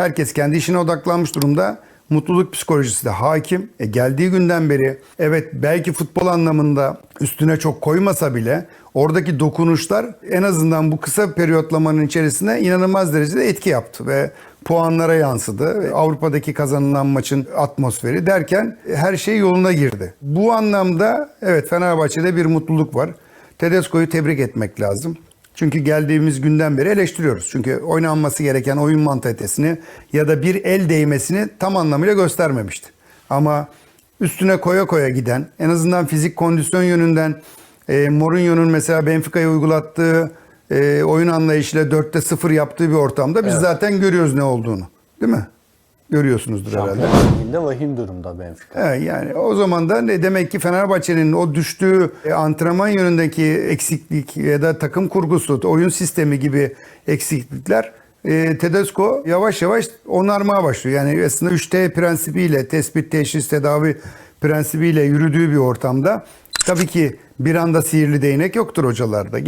Herkes kendi işine odaklanmış durumda. Mutluluk psikolojisi de hakim. E, geldiği günden beri evet belki futbol anlamında üstüne çok koymasa bile oradaki dokunuşlar en azından bu kısa periyotlamanın içerisinde inanılmaz derecede etki yaptı ve puanlara yansıdı. Avrupa'daki kazanılan maçın atmosferi derken her şey yoluna girdi. Bu anlamda evet Fenerbahçe'de bir mutluluk var. Tedesco'yu tebrik etmek lazım. Çünkü geldiğimiz günden beri eleştiriyoruz. Çünkü oynanması gereken oyun mantalitesini ya da bir el değmesini tam anlamıyla göstermemişti. Ama üstüne koya koya giden, en azından fizik kondisyon yönünden e, Mourinho'nun mesela Benfica'ya uygulattığı e, oyun anlayışıyla 4'te 0 yaptığı bir ortamda biz zaten görüyoruz ne olduğunu. Değil mi? Görüyorsunuzdur herhalde. Şampiyonlar Ligi'nde vahim durumda Benfica. Evet, yani o zaman da ne demek ki Fenerbahçe'nin o düştüğü e, antrenman yönündeki eksiklik ya da takım kurgusu, oyun sistemi gibi eksiklikler e, Tedesco yavaş yavaş onarmaya başlıyor. Yani aslında 3T prensibiyle, tespit, teşhis, tedavi prensibiyle yürüdüğü bir ortamda tabii ki bir anda sihirli değnek yoktur hocalarda.